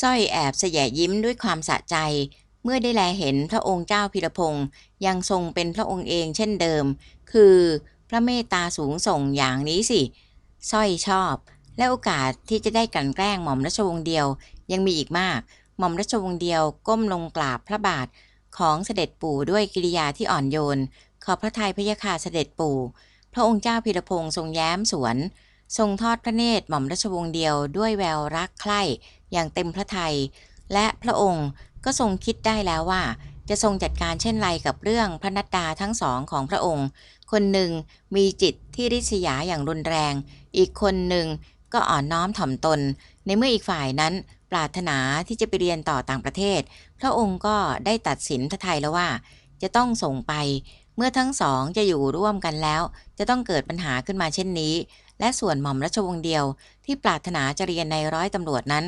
สร้อยแอบแสยยิ้มด้วยความสะใจ เมื่อได้แลเห็นพระองค์เจ้าพิรพงศ์ยังทรงเป็นพระองค์เองเช่นเดิม คือพระเมตตาสูงส่งอย่างนี้สิสร้อยชอบ และโอกาสที่จะได้กลั่นแกล้งหม่อมราชวงศ์เดียว ยังมีอีกมาก หม่อมราชวงศ์เดียวก้มลงกราบพระบาทของเสด็จปู่ด้วยกิริยาที่อ่อนโยน ขอพระทัยพระยาคาเสด็จปู่ พระองค์เจ้าพิรพงศ์ทรงแย้มสวน ทรงทอดพระเนตรหม่อมราชวงศ์เดียวด้วยแววรักใคร่อย่างเต็มพระทัย และพระองค์ก็ทรงคิดได้แล้วว่า จะทรงจัดการเช่นไรกับเรื่องพระนัดดาทั้งสองของพระองค์ คนหนึ่งมีจิตที่ริษยาอย่างรุนแรง อีกคนหนึ่งก็อ่อนน้อมถ่อมตน ในเมื่ออีกฝ่ายนั้นปรารถนาที่จะไปเรียนต่อต่างประเทศ พระองค์ก็ได้ตัดสินพระทัยแล้วว่า จะต้องส่งไป เมื่อทั้งสองจะอยู่ร่วมกันแล้ว จะต้องเกิดปัญหาขึ้นมาเช่นนี้ และส่วนหม่อมราชวงศ์เดียวที่ปรารถนาจะเรียนในร้อยตำรวจนั้น